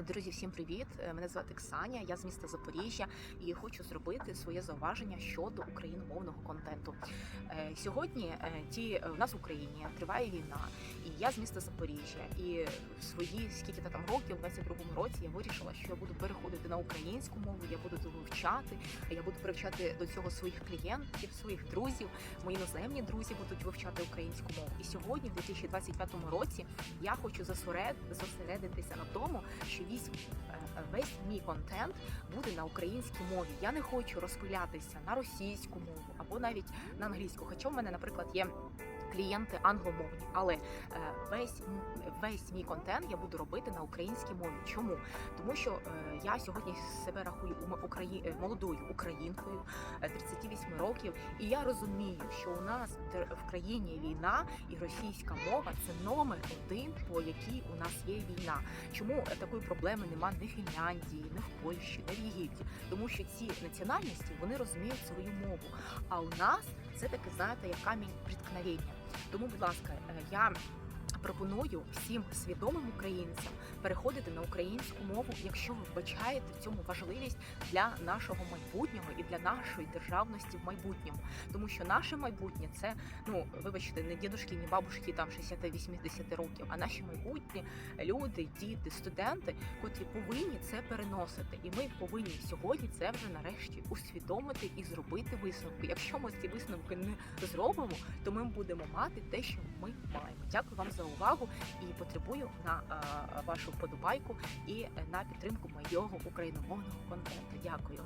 Друзі, всім привіт! Е, Мене звати Ксаня, я з міста Запоріжжя і хочу зробити своє зауваження щодо україномовного контенту. Е, Сьогодні е, ті в нас в Україні триває війна, і я з міста Запоріжжя. І свої скільки там років, в 22-му році, я вирішила, що я буду переходити на українську мову, я буду це вивчати. Я буду привчати до цього своїх клієнтів, своїх друзів. Мої іноземні друзі будуть вивчати українську мову. І сьогодні, в 2025 році, я хочу зосередитися на тому, що весь, е, весь мій контент буде на українській мові. Я не хочу розпилятися на російську мову або навіть на англійську. Хоча в мене, наприклад, є. Клієнти англомовні, але е, весь весь мій контент я буду робити на українській мові. Чому? Тому що е, я сьогодні себе рахую Украї... е, молодою українкою е, 38 років, і я розумію, що у нас в країні війна і російська мова це номер один, по якій у нас є війна. Чому такої проблеми нема ні Фінляндії, ні в Польщі, не в Єгипті? Тому що ці національності вони розуміють свою мову. А у нас це таке, знаєте, як камінь приткновення. Тому, будь ласка, е, я. Пропоную всім свідомим українцям переходити на українську мову, якщо ви вбачаєте в цьому важливість для нашого майбутнього і для нашої державності в майбутньому. Тому що наше майбутнє це ну вибачте, не дідушки, ні бабушки там 60-80 років, а наші майбутні люди, діти, студенти, котрі повинні це переносити. І ми повинні сьогодні це вже нарешті усвідомити і зробити висновки. Якщо ми ці висновки не зробимо, то ми будемо мати те, що ми маємо. Дякую вам за увагу і потребую на е, вашу подобайку і на підтримку моєго україномовного контенту. Дякую.